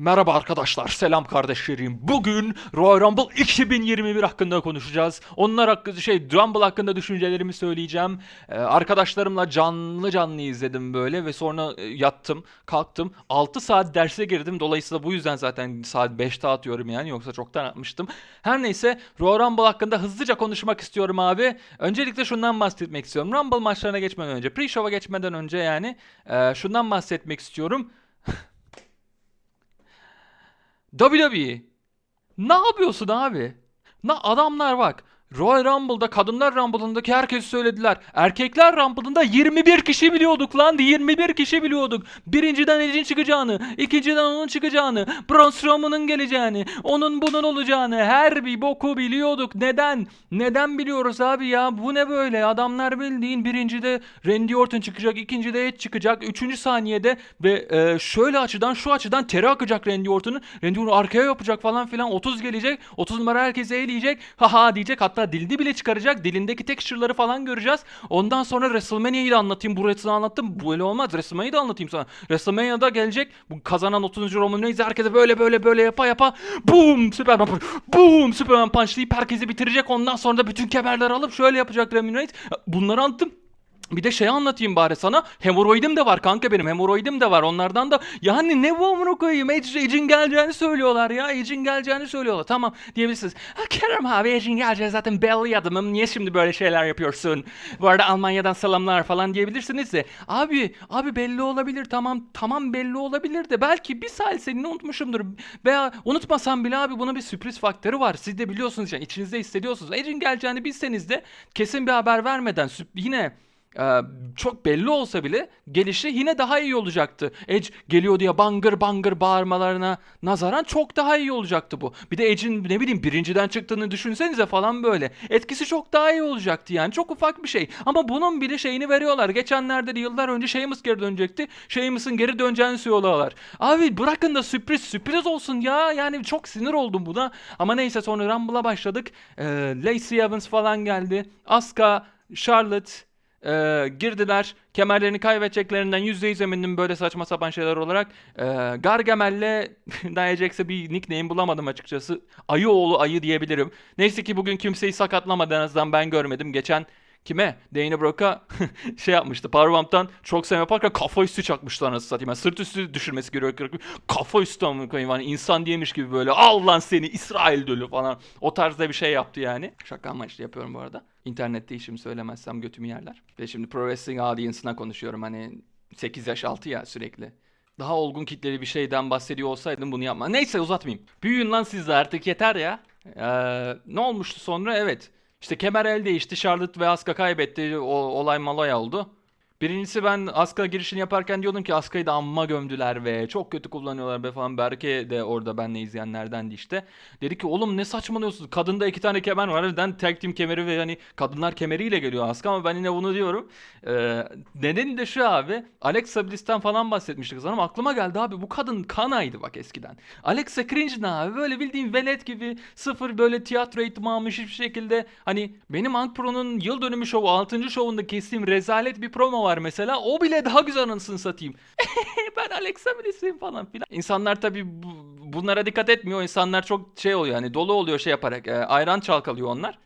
Merhaba arkadaşlar, selam kardeşlerim. Bugün Royal Rumble 2021 hakkında konuşacağız. Onlar hakkında şey Rumble hakkında düşüncelerimi söyleyeceğim. Ee, arkadaşlarımla canlı canlı izledim böyle ve sonra e, yattım, kalktım. 6 saat derse girdim. Dolayısıyla bu yüzden zaten saat 5'te atıyorum yani yoksa çoktan atmıştım. Her neyse Royal Rumble hakkında hızlıca konuşmak istiyorum abi. Öncelikle şundan bahsetmek istiyorum. Rumble maçlarına geçmeden önce, pre-show'a geçmeden önce yani e, şundan bahsetmek istiyorum. WWE. Ne yapıyorsun abi? Na adamlar bak. Royal Rumble'da kadınlar Rumble'ındaki herkes söylediler. Erkekler Rumble'ında 21 kişi biliyorduk lan. 21 kişi biliyorduk. Birinciden Edge'in çıkacağını, ikinciden onun çıkacağını, Braun Strowman'ın geleceğini, onun bunun olacağını her bir boku biliyorduk. Neden? Neden biliyoruz abi ya? Bu ne böyle? Adamlar bildiğin birincide Randy Orton çıkacak, ikincide Edge çıkacak, üçüncü saniyede ve e, şöyle açıdan şu açıdan tere akacak Randy Orton'un. Randy Orton arkaya yapacak falan filan. 30 gelecek. 30 numara herkese eğleyecek. Haha diyecek. Hatta dilini bile çıkaracak. Dilindeki texture'ları falan göreceğiz. Ondan sonra WrestleMania'yı da anlatayım. Bu Wrestle'ı anlattım. Bu öyle olmaz. WrestleMania'yı da anlatayım sana. WrestleMania'da gelecek. Bu kazanan 30. Roman Reigns herkese böyle böyle böyle yapa yapa boom Superman. Boom Superman punch deyip herkesi bitirecek. Ondan sonra da bütün kemerleri alıp şöyle yapacak Roman Reigns. Bunları anlattım. Bir de şey anlatayım bari sana. Hemoroidim de var kanka benim. Hemoroidim de var. Onlardan da yani ne bu amına koyayım? Age'in geleceğini söylüyorlar ya. Age'in geleceğini söylüyorlar. Tamam diyebilirsiniz. Ha Kerem abi Age'in geleceği zaten belli adamım. Niye şimdi böyle şeyler yapıyorsun? Bu arada Almanya'dan selamlar falan diyebilirsiniz de. Abi abi belli olabilir. Tamam tamam belli olabilir de. Belki bir salisenin unutmuşumdur. Veya unutmasam bile abi bunun bir sürpriz faktörü var. Siz de biliyorsunuz yani içinizde hissediyorsunuz. Age'in geleceğini bilseniz de kesin bir haber vermeden yine ee, çok belli olsa bile gelişi yine daha iyi olacaktı. Edge geliyor diye bangır bangır bağırmalarına nazaran çok daha iyi olacaktı bu. Bir de Edge'in ne bileyim birinciden çıktığını düşünsenize falan böyle. Etkisi çok daha iyi olacaktı yani. Çok ufak bir şey. Ama bunun bile şeyini veriyorlar. Geçenlerde de yıllar önce Sheamus geri dönecekti. Sheamus'ın geri döneceğini söylüyorlar. Abi bırakın da sürpriz sürpriz olsun ya. Yani çok sinir oldum buna. Ama neyse sonra Rumble'a başladık. Ee, Lacey Evans falan geldi. Asuka, Charlotte, ee, girdiler. Kemerlerini kaybedeceklerinden %100 emindim böyle saçma sapan şeyler olarak. Ee, Gargamel'le Jax'e bir nickname bulamadım açıkçası. Ayı oğlu ayı diyebilirim. Neyse ki bugün kimseyi sakatlamadı en azından ben görmedim. Geçen kime? Dana Brooke'a şey yapmıştı. Powerbump'tan çok sevme yaparken kafa üstü çakmıştı anasını satayım. Yani sırt üstü düşürmesi gerekiyor. Kafa üstü amına koyayım. Hani insan diyemiş gibi böyle al lan seni İsrail dölü falan. O tarzda bir şey yaptı yani. Şaka amaçlı yapıyorum bu arada. İnternette işimi söylemezsem götümü yerler. Ve şimdi Pro Wrestling Audience'ına konuşuyorum. Hani 8 yaş altı ya sürekli. Daha olgun kitleli bir şeyden bahsediyor olsaydım bunu yapma. Neyse uzatmayayım. Büyüyün lan siz de artık yeter ya. Ee, ne olmuştu sonra? Evet. İşte kemer el değişti. Charlotte ve Asuka kaybetti. O, olay malay oldu. Birincisi ben Asuka girişini yaparken diyordum ki Asuka'yı da amma gömdüler ve çok kötü kullanıyorlar be falan. Berke de orada benle izleyenlerdendi işte. Dedi ki oğlum ne saçmalıyorsunuz? Kadında iki tane kemer var. Harbiden tag team kemeri ve hani kadınlar kemeriyle geliyor Asuka ama ben yine bunu diyorum. Ee, nedeni de şu abi. Alexa Bliss'ten falan bahsetmiştik sanırım. Aklıma geldi abi bu kadın kanaydı bak eskiden. Alexa cringe ne abi? Böyle bildiğin velet gibi sıfır böyle tiyatro eğitimi almış hiçbir şekilde. Hani benim Ank Pro'nun yıl dönümü şovu 6. şovunda kestiğim rezalet bir promo var mesela. O bile daha güzel anasını satayım. ben Alexa Bliss'im falan filan. İnsanlar tabii bu- bunlara dikkat etmiyor. İnsanlar çok şey oluyor hani dolu oluyor şey yaparak. e, ayran çalkalıyor onlar.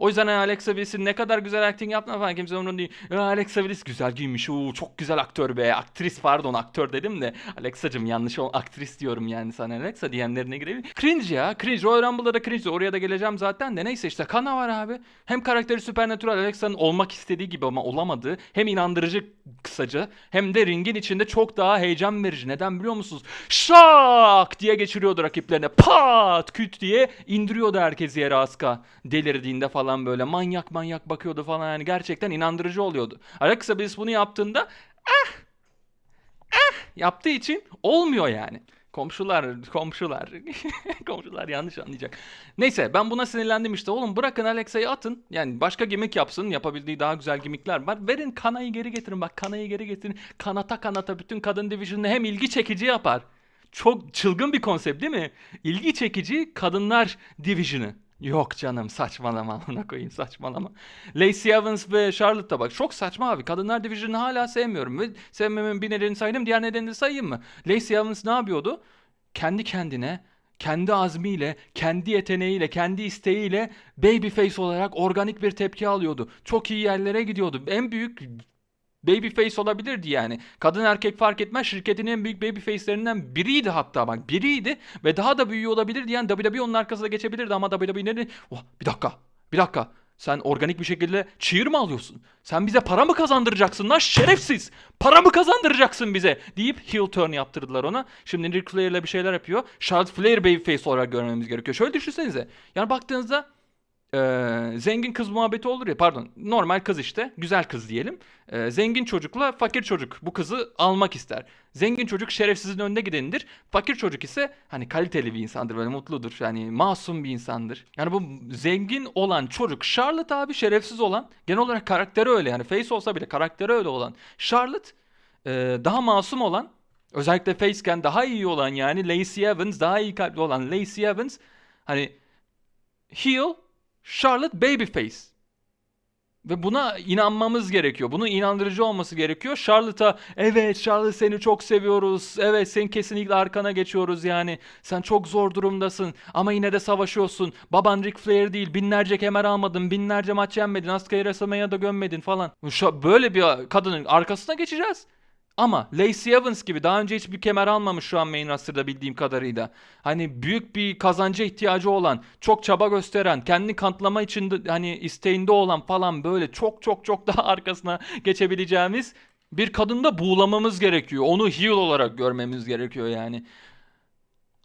O yüzden hani Alexa Bliss'in ne kadar güzel acting yaptığına falan kimse umurunda değil. Alexa Bliss güzel giymiş. Oo, çok güzel aktör be. Aktris pardon aktör dedim de. Alexa'cım yanlış ol aktris diyorum yani sana Alexa diyenlerine girebilir. Cringe ya. Cringe. Royal Rumble'da da cringe. Oraya da geleceğim zaten de. Neyse işte Kana var abi. Hem karakteri Supernatural Alexa'nın olmak istediği gibi ama olamadığı. Hem inandırıcı kısaca. Hem de ringin içinde çok daha heyecan verici. Neden biliyor musunuz? Şak diye geçiriyordu rakiplerine. Pat küt diye indiriyordu herkesi yere Asuka. Delirdiğinde falan böyle manyak manyak bakıyordu falan yani gerçekten inandırıcı oluyordu. Alexa Bliss bunu yaptığında ah ah yaptığı için olmuyor yani. Komşular, komşular, komşular yanlış anlayacak. Neyse ben buna sinirlendim işte. Oğlum bırakın Alexa'yı atın. Yani başka gimmick yapsın. Yapabildiği daha güzel gimmickler var. Verin Kana'yı geri getirin. Bak Kana'yı geri getirin. Kanata kanata bütün kadın division'ını hem ilgi çekici yapar. Çok çılgın bir konsept değil mi? İlgi çekici kadınlar division'ı. Yok canım saçmalama amına koyayım saçmalama. Lacey Evans ve Charlotte da bak çok saçma abi. Kadınlar Division'ı hala sevmiyorum ve sevmememin bir nedenini saydım. Diğer nedenini sayayım mı? Lacey Evans ne yapıyordu? kendi kendine, kendi azmiyle, kendi yeteneğiyle, kendi isteğiyle babyface olarak organik bir tepki alıyordu. Çok iyi yerlere gidiyordu. En büyük babyface olabilirdi yani. Kadın erkek fark etmez şirketin en büyük babyface'lerinden biriydi hatta bak biriydi ve daha da büyüğü olabilirdi yani WWE onun arkasına geçebilirdi ama WWE ne? Oh, bir dakika bir dakika sen organik bir şekilde cheer mı alıyorsun? Sen bize para mı kazandıracaksın lan şerefsiz? Para mı kazandıracaksın bize? Deyip heel turn yaptırdılar ona. Şimdi Ric Flair'le bir şeyler yapıyor. Charlotte Flair babyface olarak görmemiz gerekiyor. Şöyle düşünsenize. Yani baktığınızda ee, zengin kız muhabbeti olur ya pardon normal kız işte güzel kız diyelim. Ee, zengin çocukla fakir çocuk bu kızı almak ister. Zengin çocuk şerefsizin önünde gidenidir. Fakir çocuk ise hani kaliteli bir insandır böyle mutludur yani masum bir insandır. Yani bu zengin olan çocuk Charlotte abi şerefsiz olan genel olarak karakteri öyle yani face olsa bile karakteri öyle olan Charlotte e, daha masum olan özellikle faceken daha iyi olan yani Lacey Evans daha iyi kalpli olan Lacey Evans hani heel Charlotte babyface. Ve buna inanmamız gerekiyor. Bunun inandırıcı olması gerekiyor. Charlotte'a evet Charlotte seni çok seviyoruz. Evet sen kesinlikle arkana geçiyoruz yani. Sen çok zor durumdasın ama yine de savaşıyorsun. Baban Ric Flair değil. Binlerce kemer almadın. Binlerce maç yenmedin. Asuka'yı WrestleMania'da gömmedin falan. Böyle bir kadının arkasına geçeceğiz. Ama Lacey Evans gibi daha önce hiçbir kemer almamış şu an main roster'da bildiğim kadarıyla. Hani büyük bir kazanca ihtiyacı olan, çok çaba gösteren, kendini kanıtlama için de, hani isteğinde olan falan böyle çok çok çok daha arkasına geçebileceğimiz bir kadında buğulamamız gerekiyor. Onu heel olarak görmemiz gerekiyor yani.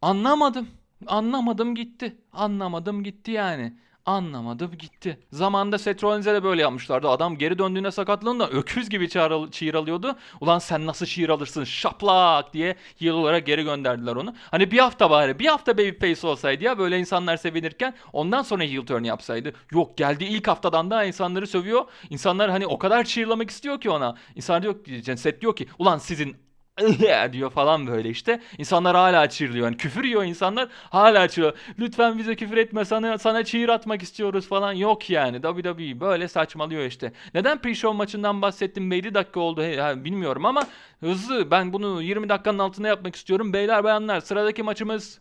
Anlamadım. Anlamadım gitti. Anlamadım gitti yani. Anlamadım gitti. Zamanında Seth Rollins'e de böyle yapmışlardı. Adam geri döndüğünde sakatlığında öküz gibi çağır, çığır alıyordu. Ulan sen nasıl çığır alırsın şaplak diye heel olarak geri gönderdiler onu. Hani bir hafta bari bir hafta babyface olsaydı ya böyle insanlar sevinirken ondan sonra heel turn yapsaydı. Yok geldi ilk haftadan da insanları sövüyor. İnsanlar hani o kadar çığırlamak istiyor ki ona. İnsan diyor ki Seth diyor ki ulan sizin diyor falan böyle işte. İnsanlar hala çığırlıyor. Yani küfür yiyor insanlar hala çığırıyor. Lütfen bize küfür etme sana, sana çığır atmak istiyoruz falan. Yok yani. WWE böyle saçmalıyor işte. Neden pre-show maçından bahsettim? 50 dakika oldu. Ha, bilmiyorum ama hızlı. Ben bunu 20 dakikanın altında yapmak istiyorum. Beyler bayanlar sıradaki maçımız...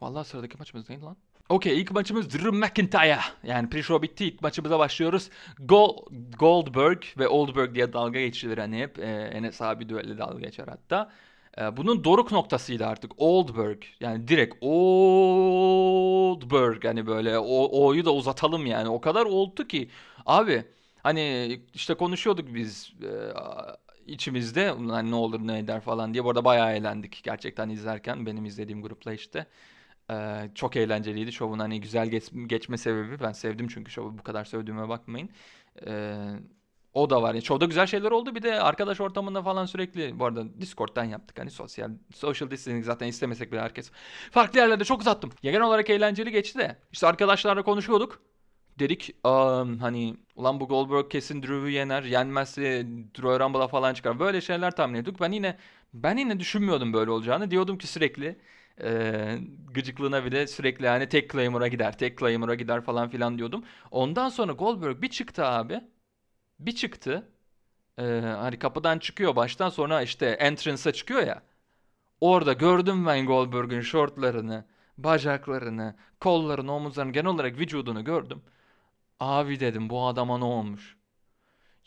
Vallahi sıradaki maçımız neydi lan? Okey ilk maçımız Drew McIntyre. Yani pre-show bitti ilk maçımıza başlıyoruz. Go Goldberg ve Oldberg diye dalga geçilir hani hep. Ee, Enes abi düelli dalga geçer hatta. Ee, bunun doruk noktasıydı artık. Oldberg. Yani direkt Oldberg. Hani böyle o O'yu da uzatalım yani. O kadar oldu ki. Abi hani işte konuşuyorduk biz e, içimizde. Hani ne olur ne eder falan diye. Bu arada bayağı eğlendik gerçekten izlerken. Benim izlediğim grupla işte. Ee, çok eğlenceliydi. Şovun hani güzel geç- geçme sebebi. Ben sevdim çünkü şovu bu kadar sevdiğime bakmayın. Ee, o da var. Yani şovda güzel şeyler oldu. Bir de arkadaş ortamında falan sürekli bu arada Discord'dan yaptık. Hani sosyal social distancing zaten istemesek bile herkes. Farklı yerlerde çok uzattım. Ya genel olarak eğlenceli geçti de. İşte arkadaşlarla konuşuyorduk. Dedik "Am, hani ulan bu Goldberg kesin Drew'u yener. Yenmezse Royal Rumble'a falan çıkar. Böyle şeyler tahmin ediyorduk. Ben yine ben yine düşünmüyordum böyle olacağını. Diyordum ki sürekli ee, gıcıklığına bir de sürekli yani tek Claymor'a gider, tek Claymor'a gider falan filan diyordum. Ondan sonra Goldberg bir çıktı abi. Bir çıktı. Ee, hani kapıdan çıkıyor baştan sonra işte entrance'a çıkıyor ya. Orada gördüm ben Goldberg'ün şortlarını, bacaklarını, kollarını, omuzlarını, genel olarak vücudunu gördüm. Abi dedim bu adama ne olmuş?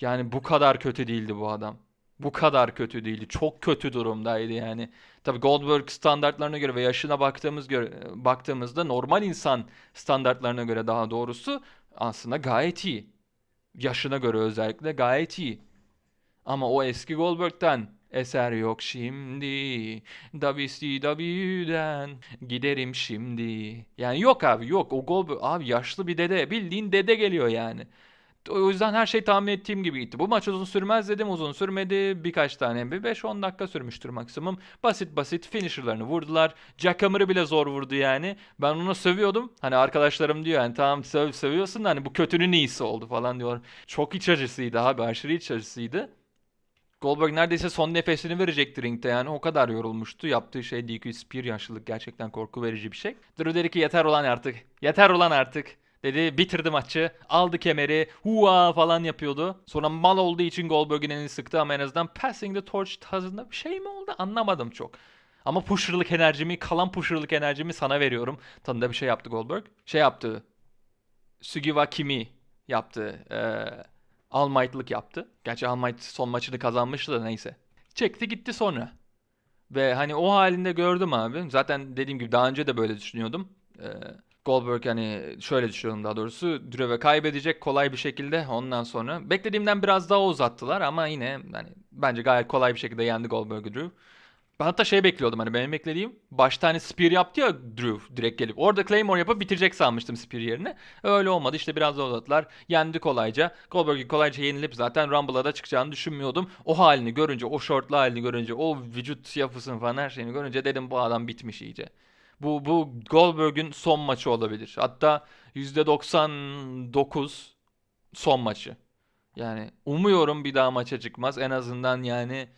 Yani bu kadar kötü değildi bu adam. Bu kadar kötü değildi. Çok kötü durumdaydı yani. Tabii Goldberg standartlarına göre ve yaşına baktığımız göre, baktığımızda normal insan standartlarına göre daha doğrusu aslında gayet iyi. Yaşına göre özellikle gayet iyi. Ama o eski Goldberg'ten eser yok şimdi. WCW'den giderim şimdi. Yani yok abi yok. O Goldberg abi yaşlı bir dede. Bildiğin dede geliyor yani. O yüzden her şey tahmin ettiğim gibi gitti. Bu maç uzun sürmez dedim. Uzun sürmedi. Birkaç tane bir 5-10 dakika sürmüştür maksimum. Basit basit finisher'larını vurdular. Jack Hammer'ı bile zor vurdu yani. Ben onu sövüyordum. Hani arkadaşlarım diyor yani tamam söv seviyorsun da hani bu kötünün iyisi oldu falan diyor. Çok iç acısıydı abi. Aşırı iç acısıydı. Goldberg neredeyse son nefesini verecekti ringde yani o kadar yorulmuştu. Yaptığı şey DQ Spear yaşlılık gerçekten korku verici bir şey. Drew dedi ki yeter ulan artık. Yeter ulan artık. Dedi bitirdi maçı. Aldı kemeri. Hua falan yapıyordu. Sonra mal olduğu için Goldberg'in elini sıktı ama en azından passing the torch tarzında bir şey mi oldu anlamadım çok. Ama pusher'lık enerjimi, kalan pusher'lık enerjimi sana veriyorum. Tanıda bir şey yaptı Goldberg. Şey yaptı. Sugiwa Kimi yaptı. Ee, All Might'lık yaptı. Gerçi All Might son maçını kazanmıştı da neyse. Çekti gitti sonra. Ve hani o halinde gördüm abi. Zaten dediğim gibi daha önce de böyle düşünüyordum. Ee, Goldberg hani şöyle düşünüyorum daha doğrusu. Drew'e kaybedecek kolay bir şekilde ondan sonra. Beklediğimden biraz daha uzattılar ama yine hani bence gayet kolay bir şekilde yendi Goldberg'ü Drew. Ben hatta şey bekliyordum hani benim beklediğim başta hani Spear yaptı ya Drew direkt gelip. Orada Claymore yapıp bitirecek sanmıştım Spear yerine. Öyle olmadı işte biraz daha uzattılar. Yendi kolayca. Goldberg'in kolayca yenilip zaten Rumble'a da çıkacağını düşünmüyordum. O halini görünce, o shortlu halini görünce, o vücut yapısını falan her şeyini görünce dedim bu adam bitmiş iyice. Bu, bu Goldberg'ün son maçı olabilir. Hatta %99 son maçı. Yani umuyorum bir daha maça çıkmaz. En azından yani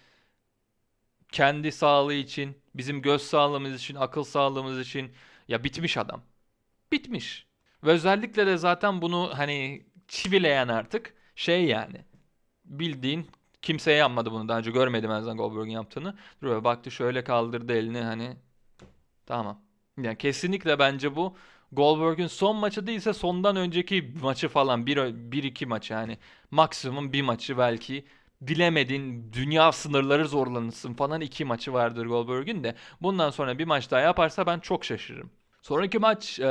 kendi sağlığı için, bizim göz sağlığımız için, akıl sağlığımız için ya bitmiş adam. Bitmiş. Ve özellikle de zaten bunu hani çivileyen artık şey yani bildiğin kimseye yapmadı bunu daha önce görmedim en azından Goldberg'in yaptığını. Dur baktı şöyle kaldırdı elini hani tamam. Yani kesinlikle bence bu Goldberg'in son maçı değilse sondan önceki maçı falan bir, bir iki maçı yani maksimum bir maçı belki bilemedin dünya sınırları zorlanırsın falan iki maçı vardır Goldberg'in de bundan sonra bir maç daha yaparsa ben çok şaşırırım. Sonraki maç e,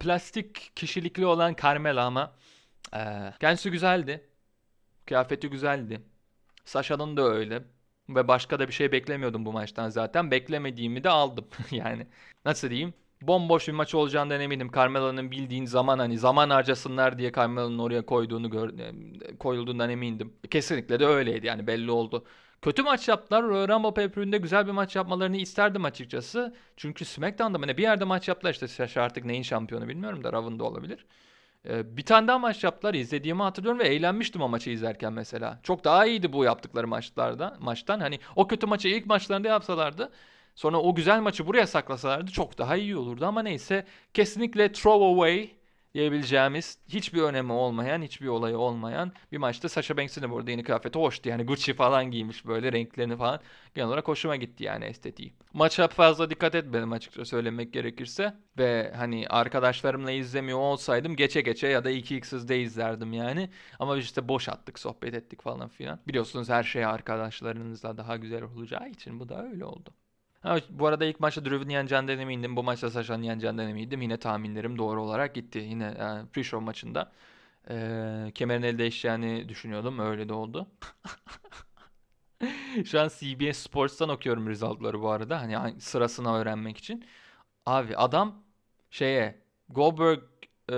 plastik kişilikli olan Carmela ama e, kendisi güzeldi. Kıyafeti güzeldi. Sasha'nın da öyle. Ve başka da bir şey beklemiyordum bu maçtan zaten. Beklemediğimi de aldım. yani nasıl diyeyim? Bomboş bir maç olacağından eminim. Carmelo'nun bildiğin zaman hani zaman harcasınlar diye Carmelo'nun oraya koyduğunu gör, e, koyulduğundan emindim. Kesinlikle de öyleydi yani belli oldu. Kötü maç yaptılar. Rumble pay güzel bir maç yapmalarını isterdim açıkçası. Çünkü SmackDown'da hani bir yerde maç yaptılar işte artık neyin şampiyonu bilmiyorum da Rav'ın olabilir. Ee, bir tane daha maç yaptılar. İzlediğimi hatırlıyorum ve eğlenmiştim o maçı izlerken mesela. Çok daha iyiydi bu yaptıkları maçlarda maçtan. Hani o kötü maçı ilk maçlarında yapsalardı sonra o güzel maçı buraya saklasalardı çok daha iyi olurdu ama neyse kesinlikle throwaway diyebileceğimiz hiçbir önemi olmayan, hiçbir olayı olmayan bir maçta Sasha Banks'in de burada yeni kıyafeti hoştu. Yani Gucci falan giymiş böyle renklerini falan. Genel olarak hoşuma gitti yani estetiği. Maça fazla dikkat etmedim açıkça söylemek gerekirse. Ve hani arkadaşlarımla izlemiyor olsaydım geçe geçe ya da 2x'de izlerdim yani. Ama işte boş attık, sohbet ettik falan filan. Biliyorsunuz her şey arkadaşlarınızla daha güzel olacağı için bu da öyle oldu. Ha, bu arada ilk maçta Drew'un yeneceğinden emindim. Bu maçta Sasha'nın yeneceğinden emindim. Yine tahminlerim doğru olarak gitti. Yine yani e, pre-show maçında e, kemerin elde değişeceğini düşünüyordum. Öyle de oldu. Şu an CBS Sports'tan okuyorum resultları bu arada. Hani sırasını öğrenmek için. Abi adam şeye Goldberg e,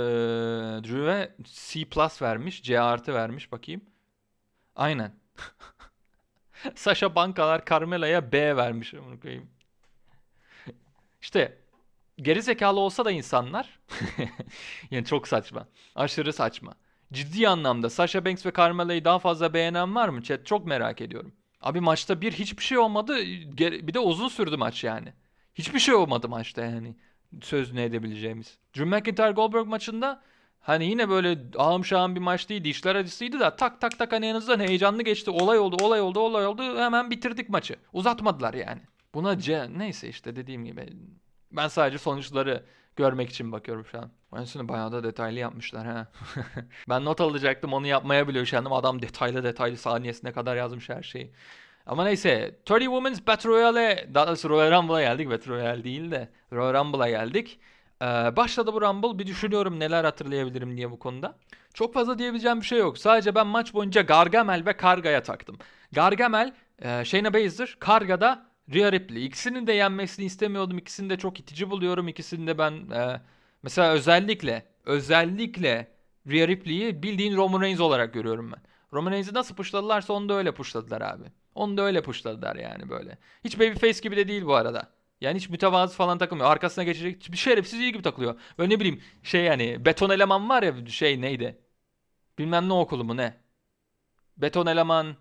Drew'e C plus vermiş. C artı vermiş bakayım. Aynen. Sasha Bankalar Carmela'ya B vermiş onu koyayım. İşte geri zekalı olsa da insanlar yani çok saçma. Aşırı saçma. Ciddi anlamda Sasha Banks ve Carmela'yı daha fazla beğenen var mı chat? Çok merak ediyorum. Abi maçta bir hiçbir şey olmadı. Bir de uzun sürdü maç yani. Hiçbir şey olmadı maçta yani. Söz ne edebileceğimiz. Drew McIntyre Goldberg maçında Hani yine böyle ağım şahım bir maç değildi. İşler acısıydı da tak tak tak hani en azından heyecanlı geçti. Olay oldu, olay oldu, olay oldu. Hemen bitirdik maçı. Uzatmadılar yani. Buna C neyse işte dediğim gibi. Ben sadece sonuçları görmek için bakıyorum şu an. Öncesini bayağı da detaylı yapmışlar ha. ben not alacaktım onu yapmaya bile üşendim. Adam detaylı detaylı saniyesine kadar yazmış her şeyi. Ama neyse 30 Women's Battle Royale'e daha doğrusu Royal Rumble'a geldik. Battle Royale değil de Royal Rumble'a geldik. Ee, başladı bu Rumble. Bir düşünüyorum neler hatırlayabilirim diye bu konuda. Çok fazla diyebileceğim bir şey yok. Sadece ben maç boyunca Gargamel ve Karga'ya taktım. Gargamel e, Shayna Baszler, Karga da Rhea Ripley. İkisinin de yenmesini istemiyordum. İkisini de çok itici buluyorum. İkisini de ben e, mesela özellikle özellikle Rhea Ripley'i bildiğin Roman Reigns olarak görüyorum ben. Roman Reigns'i nasıl puşladılarsa onu da öyle puşladılar abi. Onu da öyle puşladılar yani böyle. Hiç babyface gibi de değil bu arada. Yani hiç mütevazı falan takılmıyor. Arkasına geçecek bir şerefsiz iyi gibi takılıyor. Böyle ne bileyim şey yani beton eleman var ya şey neydi? Bilmem ne okulu mu ne? Beton eleman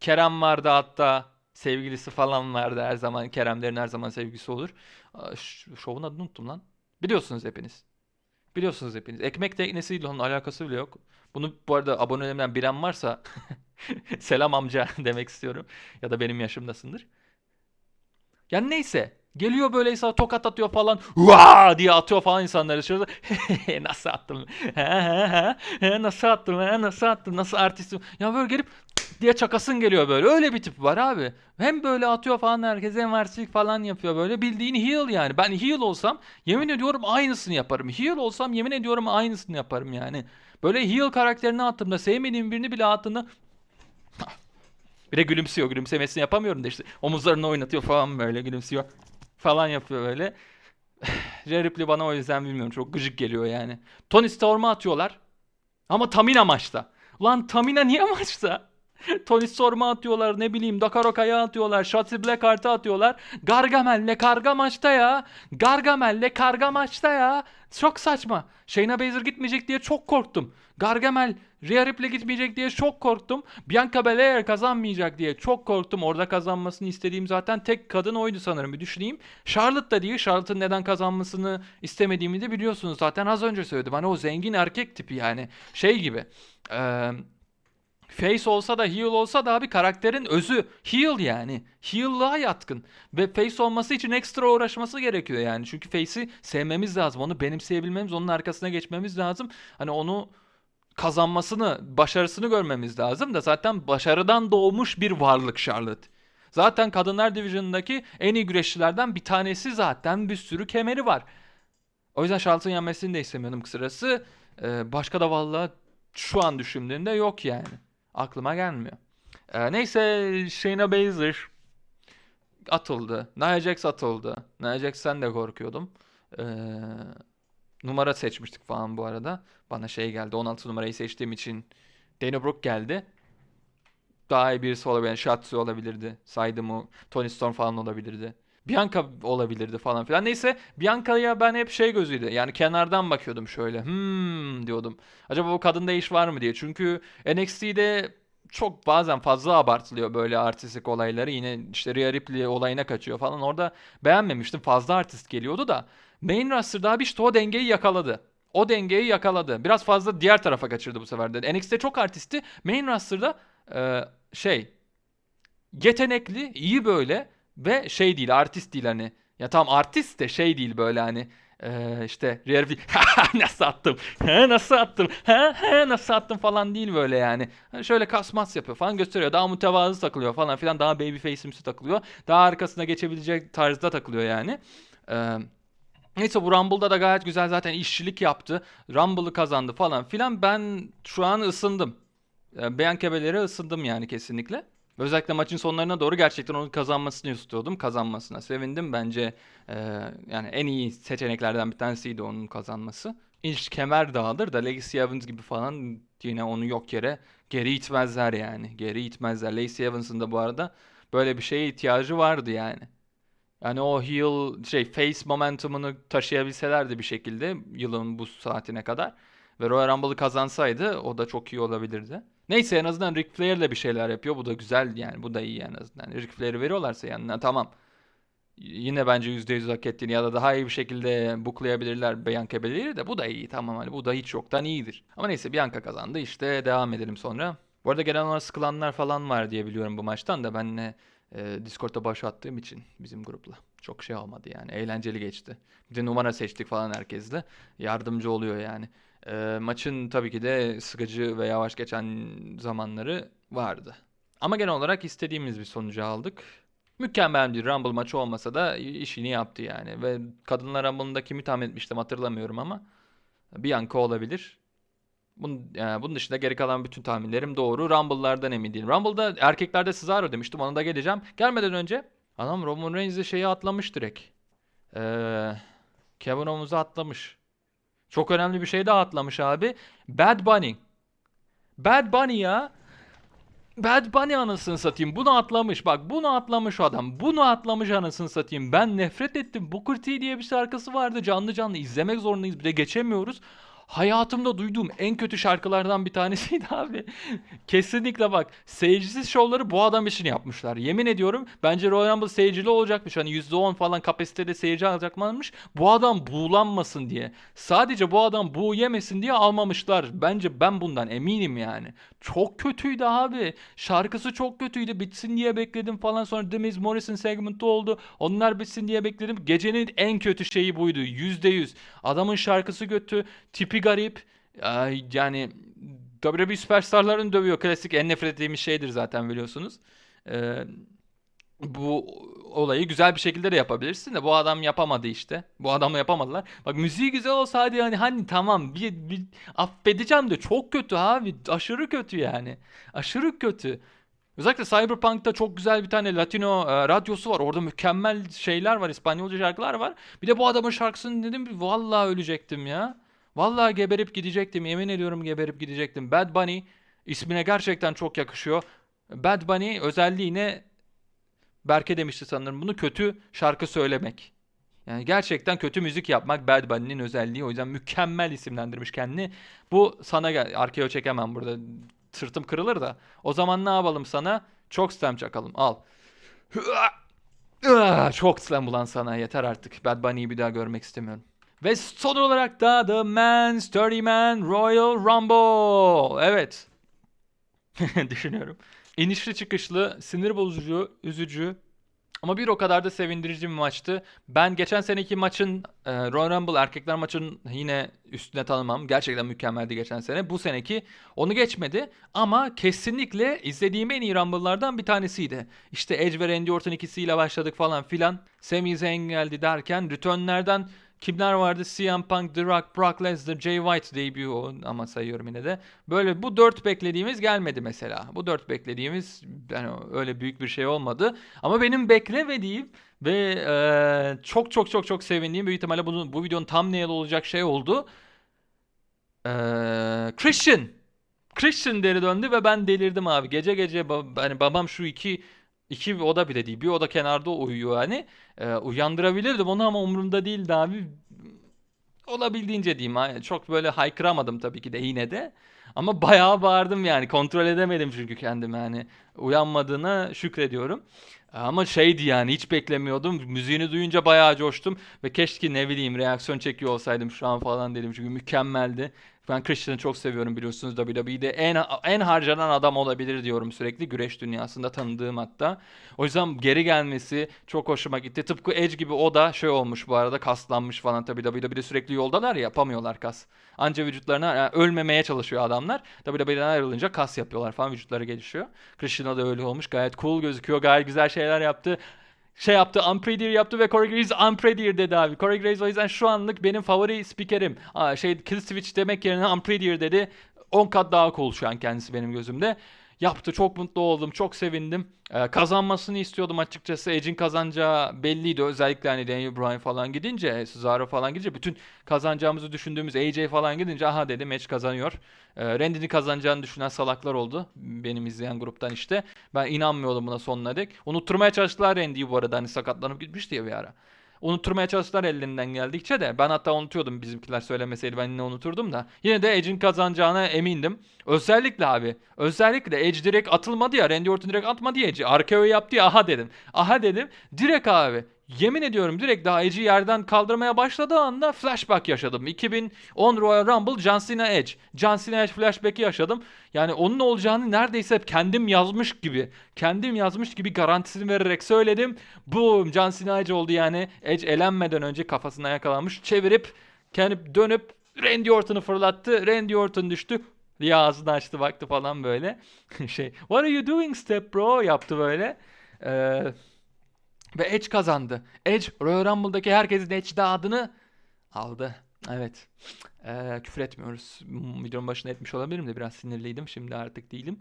Kerem vardı hatta sevgilisi falan vardı her zaman. Keremlerin her zaman sevgisi olur. Şovun adını unuttum lan. Biliyorsunuz hepiniz. Biliyorsunuz hepiniz. Ekmek teknesiyle onun alakası bile yok. Bunu bu arada abonelerimden bilen varsa selam amca demek istiyorum. Ya da benim yaşımdasındır. Yani neyse. Geliyor böyle insan tokat atıyor falan. Vaa diye atıyor falan insanları dışarıda. nasıl attım? Nasıl attım? Nasıl attım? Nasıl artistim? Ya böyle gelip diye çakasın geliyor böyle. Öyle bir tip var abi. Hem böyle atıyor falan herkese artistlik falan yapıyor böyle. Bildiğin heel yani. Ben heel olsam yemin ediyorum aynısını yaparım. Heel olsam yemin ediyorum aynısını yaparım yani. Böyle heel karakterini attığımda sevmediğim birini bile attığımda bir de gülümsüyor. Gülümsemesini yapamıyorum da işte. Omuzlarını oynatıyor falan böyle gülümsüyor. Falan yapıyor böyle. Ripley bana o yüzden bilmiyorum. Çok gıcık geliyor yani. Tony Storm'a atıyorlar. Ama Tamina maçta. Lan Tamina niye maçta? Tony Storm'a atıyorlar ne bileyim Dakaroka'ya atıyorlar. Shotzi Blackheart'a atıyorlar. Gargamel'le karga maçta ya. Gargamel'le karga maçta ya. Çok saçma. Shayna Baszler gitmeyecek diye çok korktum. Gargamel Rhea Ripley gitmeyecek diye çok korktum. Bianca Belair kazanmayacak diye çok korktum. Orada kazanmasını istediğim zaten tek kadın oydu sanırım bir düşüneyim. Charlotte da değil. Charlotte'ın neden kazanmasını istemediğimi de biliyorsunuz zaten az önce söyledim. Hani o zengin erkek tipi yani şey gibi. Eee Face olsa da heel olsa da abi karakterin özü heel yani. Heel'lığa yatkın. Ve face olması için ekstra uğraşması gerekiyor yani. Çünkü face'i sevmemiz lazım. Onu benimseyebilmemiz, onun arkasına geçmemiz lazım. Hani onu kazanmasını, başarısını görmemiz lazım da zaten başarıdan doğmuş bir varlık Charlotte. Zaten Kadınlar Division'ındaki en iyi güreşçilerden bir tanesi zaten bir sürü kemeri var. O yüzden Charlotte'ın yenmesini de istemiyordum kısacası. Ee, başka da vallahi şu an düşündüğümde yok yani. Aklıma gelmiyor. Ee, neyse Shayna Baszler atıldı. Nia Jax atıldı. Nia Jax'ten de korkuyordum. Ee, numara seçmiştik falan bu arada. Bana şey geldi. 16 numarayı seçtiğim için Dana Brooke geldi. Daha iyi birisi olabilir. Yani Shotzi olabilirdi. Saydım o. Tony Storm falan olabilirdi. Bianca olabilirdi falan filan. Neyse Bianca'ya ben hep şey gözüydü. Yani kenardan bakıyordum şöyle. Hmm diyordum. Acaba bu kadında iş var mı diye. Çünkü NXT'de çok bazen fazla abartılıyor böyle artistik olayları. Yine işte Rhea Ripley olayına kaçıyor falan. Orada beğenmemiştim. Fazla artist geliyordu da. Main roster'da abi işte o dengeyi yakaladı. O dengeyi yakaladı. Biraz fazla diğer tarafa kaçırdı bu sefer de. NXT'de çok artisti. Main roster'da e, şey yetenekli, iyi böyle ve şey değil, artist değil hani. Ya tamam artist de şey değil böyle hani. Ee, işte Rare bir nasıl attım? He, nasıl attım? He, he, nasıl attım falan değil böyle yani. Hani şöyle kasmas yapıyor falan gösteriyor. Daha mütevazı takılıyor falan filan. Daha babyface'imsi takılıyor. Daha arkasına geçebilecek tarzda takılıyor yani. Ee, Neyse bu Rumble'da da gayet güzel zaten işçilik yaptı. Rumble'ı kazandı falan filan. Ben şu an ısındım. Bianca Belair'e ısındım yani kesinlikle. Özellikle maçın sonlarına doğru gerçekten onun kazanmasını istiyordum. Kazanmasına sevindim. Bence e, yani en iyi seçeneklerden bir tanesiydi onun kazanması. İş kemer dağılır da Lacey Evans gibi falan yine onu yok yere geri itmezler yani. Geri itmezler. Lacey Evans'ın da bu arada böyle bir şeye ihtiyacı vardı yani. Yani o heel şey face momentumunu taşıyabilselerdi bir şekilde yılın bu saatine kadar ve Royal Rumble'ı kazansaydı o da çok iyi olabilirdi. Neyse en azından Ric Flair'le bir şeyler yapıyor. Bu da güzel yani. Bu da iyi en azından. Ric Flair'i veriyorlarsa yani tamam. Yine bence %100 hak ettiğini ya da daha iyi bir şekilde buklayabilirler Bianca Belair'i de bu da iyi tamam hani bu da hiç yoktan iyidir. Ama neyse Bianca kazandı işte devam edelim sonra. Bu arada genel olarak sıkılanlar falan var diye biliyorum bu maçtan da benle e, Discord'da baş attığım için bizim grupla. Çok şey olmadı yani eğlenceli geçti. Bir de numara seçtik falan herkesle. Yardımcı oluyor yani. E, maçın tabii ki de sıkıcı ve yavaş geçen zamanları vardı. Ama genel olarak istediğimiz bir sonucu aldık. Mükemmel bir Rumble maçı olmasa da işini yaptı yani. Ve Kadınlar Rumble'ında kimi tahmin etmiştim hatırlamıyorum ama Bianca olabilir. Bunun, yani bunun dışında geri kalan bütün tahminlerim doğru. Rumble'lardan emin değilim. Rumble'da erkeklerde Cesaro demiştim. Ona da geleceğim. Gelmeden önce adam Roman Reigns'e şeyi atlamış direkt. Ee, Kevin Owens'ı atlamış. Çok önemli bir şey daha atlamış abi. Bad Bunny. Bad Bunny ya. Bad Bunny anasını satayım. Bunu atlamış. Bak bunu atlamış o adam. Bunu atlamış anasını satayım. Ben nefret ettim. Booker T diye bir şarkısı vardı. Canlı canlı izlemek zorundayız. Bir de geçemiyoruz. Hayatımda duyduğum en kötü şarkılardan bir tanesiydi abi. Kesinlikle bak seyircisiz şovları bu adam için yapmışlar. Yemin ediyorum bence Royal Rumble seyircili olacakmış. Hani %10 falan kapasitede seyirci alacaklarmış. Bu adam buğulanmasın diye. Sadece bu adam buğu yemesin diye almamışlar. Bence ben bundan eminim yani. Çok kötüydü abi. Şarkısı çok kötüydü. Bitsin diye bekledim falan. Sonra The Miz Morrison segmenti oldu. Onlar bitsin diye bekledim. Gecenin en kötü şeyi buydu. %100. Adamın şarkısı kötü. Tipi garip. Ay, Yani WWE süperstarlarını dövüyor. Klasik en nefret ettiğimiz şeydir zaten biliyorsunuz. Ee, bu olayı güzel bir şekilde de yapabilirsin de bu adam yapamadı işte. Bu adamla yapamadılar. Bak müziği güzel olsa hadi hani hani tamam bir, bir affedeceğim de çok kötü abi. Aşırı kötü yani. Aşırı kötü. Özellikle Cyberpunk'ta çok güzel bir tane Latino e, radyosu var. Orada mükemmel şeyler var. İspanyolca şarkılar var. Bir de bu adamın şarkısını dedim vallahi ölecektim ya. Vallahi geberip gidecektim. Yemin ediyorum geberip gidecektim. Bad Bunny ismine gerçekten çok yakışıyor. Bad Bunny özelliği ne? Berke demişti sanırım bunu kötü şarkı söylemek. Yani gerçekten kötü müzik yapmak Bad Bunny'nin özelliği. O yüzden mükemmel isimlendirmiş kendini. Bu sana gel. Arkaya çekemem burada. Sırtım kırılır da. O zaman ne yapalım sana? Çok slam çakalım. Al. Çok slam ulan sana. Yeter artık. Bad Bunny'yi bir daha görmek istemiyorum. Ve son olarak da The Man's 30 Man Royal Rumble. Evet. Düşünüyorum. İnişli çıkışlı, sinir bozucu, üzücü ama bir o kadar da sevindirici bir maçtı. Ben geçen seneki maçın e, Royal Rumble erkekler maçın yine üstüne tanımam. Gerçekten mükemmeldi geçen sene. Bu seneki onu geçmedi ama kesinlikle izlediğim en iyi Rumble'lardan bir tanesiydi. İşte Edge ve Randy Orton ikisiyle başladık falan filan. Sami Zayn geldi derken returnlerden Kimler vardı? CM Punk, The Rock, Brock Lesnar, Jay White debut ama sayıyorum yine de. Böyle bu dört beklediğimiz gelmedi mesela. Bu dört beklediğimiz yani öyle büyük bir şey olmadı. Ama benim beklemediğim ve e, çok çok çok çok sevindiğim büyük ihtimalle bunun, bu videonun thumbnail olacak şey oldu. E, Christian. Christian geri döndü ve ben delirdim abi. Gece gece ba- hani babam şu iki iki oda bile değil. Bir oda kenarda uyuyor hani. Ee, uyandırabilirdim onu ama umurumda değildi abi. Olabildiğince diyeyim. Çok böyle haykıramadım tabii ki de yine de. Ama bayağı bağırdım yani. Kontrol edemedim çünkü kendimi yani. Uyanmadığına şükrediyorum. Ama şeydi yani hiç beklemiyordum. Müziğini duyunca bayağı coştum. Ve keşke ne bileyim reaksiyon çekiyor olsaydım şu an falan dedim. Çünkü mükemmeldi. Ben Christian'ı çok seviyorum biliyorsunuz WWE'de en en harcanan adam olabilir diyorum sürekli güreş dünyasında tanıdığım hatta. O yüzden geri gelmesi çok hoşuma gitti. Tıpkı Edge gibi o da şey olmuş bu arada kaslanmış falan tabii WWE'de sürekli yoldalar ya yapamıyorlar kas. Anca vücutlarına yani ölmemeye çalışıyor adamlar. WWE'den ayrılınca kas yapıyorlar falan vücutları gelişiyor. Christian'a da öyle olmuş. Gayet cool gözüküyor. Gayet güzel şeyler yaptı şey yaptı, Unprettier yaptı ve Corey Graves Unprettier dedi abi. Corey Graves o yüzden şu anlık benim favori spikerim. Aa, şey Kill Switch demek yerine Unprettier dedi. 10 kat daha cool şu an kendisi benim gözümde. Yaptı çok mutlu oldum çok sevindim. Ee, kazanmasını istiyordum açıkçası. Edge'in kazanacağı belliydi. Özellikle hani Daniel Bryan falan gidince, Cesaro falan gidince bütün kazanacağımızı düşündüğümüz AJ falan gidince aha dedim Edge kazanıyor. Ee, Randy'nin kazanacağını düşünen salaklar oldu. Benim izleyen gruptan işte. Ben inanmıyordum buna sonuna dek. Unutturmaya çalıştılar Randy'yi bu arada hani sakatlanıp gitmişti ya bir ara. Unutturmaya çalıştılar ellerinden geldikçe de. Ben hatta unutuyordum bizimkiler söylemeseydi ben yine unuturdum da. Yine de Edge'in kazanacağına emindim. Özellikle abi. Özellikle Edge direkt atılmadı ya. Randy Orton direkt atmadı ya Edge'i. Arkaya yaptı ya aha dedim. Aha dedim. Direkt abi. Yemin ediyorum direkt Edge'i yerden kaldırmaya başladığı anda flashback yaşadım. 2010 Royal Rumble John Cena Edge. John Cena Edge flashback'i yaşadım. Yani onun olacağını neredeyse hep kendim yazmış gibi. Kendim yazmış gibi garantisini vererek söyledim. Boom John Cena Edge oldu yani. Edge elenmeden önce kafasına yakalanmış. Çevirip kendi dönüp Randy Orton'u fırlattı. Randy Orton düştü. Diye ağzını açtı baktı falan böyle. şey What are you doing step bro yaptı böyle. Eee ve Edge kazandı. Edge Royal Rumble'daki herkesin Edge adını aldı. Evet. Ee, küfür etmiyoruz. Videonun başında etmiş olabilirim de biraz sinirliydim. Şimdi artık değilim.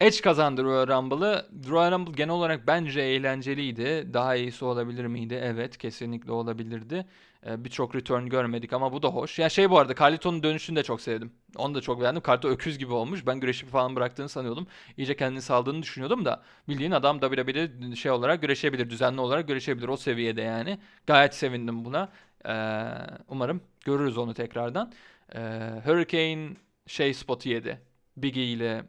Edge kazandı Royal Rumble'ı. Royal Rumble genel olarak bence eğlenceliydi. Daha iyisi olabilir miydi? Evet kesinlikle olabilirdi. Ee, Birçok return görmedik ama bu da hoş. Ya şey bu arada Carlito'nun dönüşünü de çok sevdim. Onu da çok beğendim. Carlito öküz gibi olmuş. Ben güreşi falan bıraktığını sanıyordum. İyice kendini saldığını düşünüyordum da. Bildiğin adam WWE'de şey olarak güreşebilir. Düzenli olarak güreşebilir. O seviyede yani. Gayet sevindim buna. Ee, umarım görürüz onu tekrardan. Ee, Hurricane şey spotu yedi. Biggie ile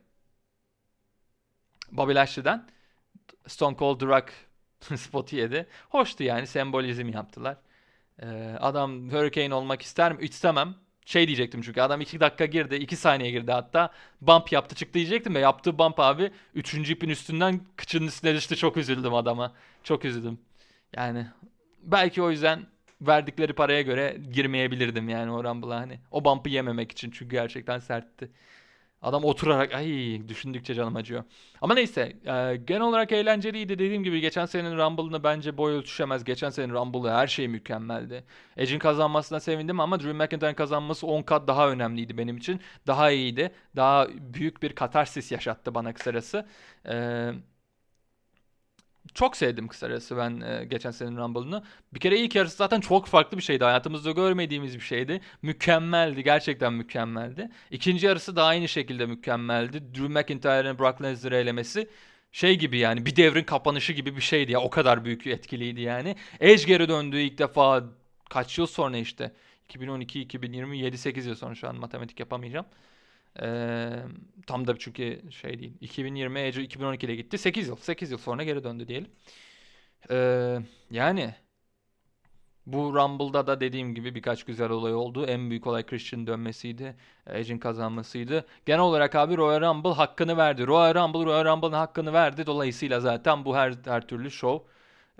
Bobby Lashley'den. Stone Cold Rock spotu yedi. Hoştu yani sembolizm yaptılar. Ee, adam Hurricane olmak ister mi? İstemem. Şey diyecektim çünkü adam 2 dakika girdi, 2 saniye girdi hatta. Bump yaptı çıktı diyecektim ve yaptığı bump abi 3. ipin üstünden kıçının üstüne düştü. Çok üzüldüm adama. Çok üzüldüm. Yani belki o yüzden verdikleri paraya göre girmeyebilirdim yani o Rumble'a hani. O bump'ı yememek için çünkü gerçekten sertti. Adam oturarak ay düşündükçe canım acıyor. Ama neyse e, genel olarak eğlenceliydi. Dediğim gibi geçen senenin Rumble'ını bence boy ölçüşemez. Geçen senenin Rumble'ı her şey mükemmeldi. Edge'in kazanmasına sevindim ama Drew McIntyre'ın kazanması 10 kat daha önemliydi benim için. Daha iyiydi. Daha büyük bir katarsis yaşattı bana kısacası. Eee çok sevdim kısacası ben e, geçen senenin Rumble'ını. Bir kere ilk yarısı zaten çok farklı bir şeydi. Hayatımızda görmediğimiz bir şeydi. Mükemmeldi. Gerçekten mükemmeldi. İkinci yarısı da aynı şekilde mükemmeldi. Drew McIntyre'ın Brock Lesnar'ı elemesi şey gibi yani bir devrin kapanışı gibi bir şeydi ya. O kadar büyük etkiliydi yani. Edge geri döndüğü ilk defa kaç yıl sonra işte. 2012, 2020, 7-8 yıl sonra şu an matematik yapamayacağım. Ee, tam da çünkü şey değil. 2020 Ece 2012'de gitti. 8 yıl. 8 yıl sonra geri döndü diyelim. Ee, yani bu Rumble'da da dediğim gibi birkaç güzel olay oldu. En büyük olay Christian dönmesiydi. Edge'in kazanmasıydı. Genel olarak abi Royal Rumble hakkını verdi. Royal Rumble Royal Rumble'ın hakkını verdi. Dolayısıyla zaten bu her her türlü show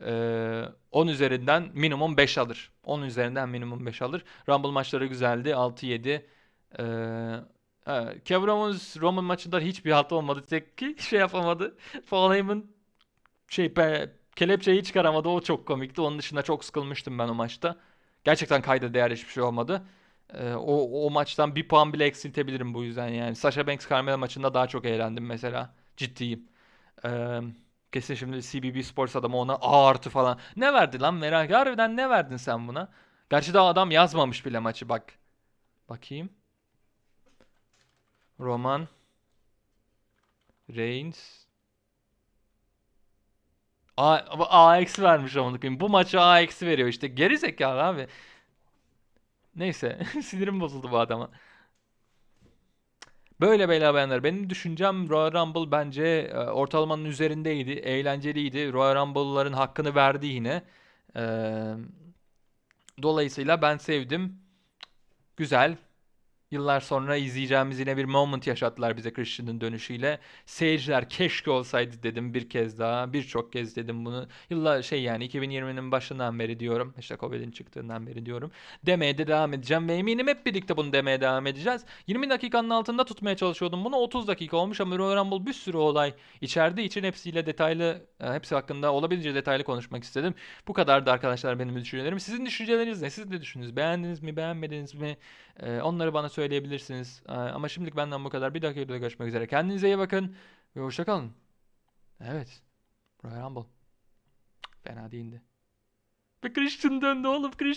ee, 10 üzerinden minimum 5 alır. 10 üzerinden minimum 5 alır. Rumble maçları güzeldi. 6-7. Ee, Evet, Kevin Owens Roman maçında hiçbir hata olmadı. Tek ki şey yapamadı. Paul Heyman şey pe, kelepçeyi çıkaramadı. O çok komikti. Onun dışında çok sıkılmıştım ben o maçta. Gerçekten kayda değer hiçbir şey olmadı. Ee, o, o maçtan bir puan bile eksiltebilirim bu yüzden yani. Sasha Banks Carmella maçında daha çok eğlendim mesela. Ciddiyim. Ee, kesin şimdi CBB Sports adamı ona A artı falan. Ne verdi lan merak harbiden ne verdin sen buna? Gerçi daha adam yazmamış bile maçı bak. Bakayım. Roman Reigns A, A eksi vermiş amına koyayım. Bu maça A eksi veriyor işte. Geri zekalı abi. Neyse. Sinirim bozuldu bu adama. Böyle beyler bayanlar. Benim düşüncem Royal Rumble bence e, ortalamanın üzerindeydi. Eğlenceliydi. Royal Rumble'ların hakkını verdi yine. Ee, dolayısıyla ben sevdim. Güzel. Yıllar sonra izleyeceğimiz yine bir moment yaşattılar bize Christian'ın dönüşüyle. Seyirciler keşke olsaydı dedim bir kez daha. Birçok kez dedim bunu. Yıllar şey yani 2020'nin başından beri diyorum. İşte Covid'in çıktığından beri diyorum. Demeye de devam edeceğim ve eminim hep birlikte bunu demeye devam edeceğiz. 20 dakikanın altında tutmaya çalışıyordum bunu. 30 dakika olmuş ama Royal Rumble bir sürü olay içerdiği için hepsiyle detaylı, e, hepsi hakkında olabildiğince detaylı konuşmak istedim. Bu kadardı arkadaşlar benim düşüncelerim. Sizin düşünceleriniz ne? Siz ne düşündünüz? Beğendiniz mi? Beğenmediniz mi? Ee, onları bana söyleyebilirsiniz. Ee, ama şimdilik benden bu kadar. Bir dakika videoda görüşmek üzere. Kendinize iyi bakın ve hoşçakalın. Evet. Royal Rumble. Fena değildi. Ve Christian döndü oğlum. Christian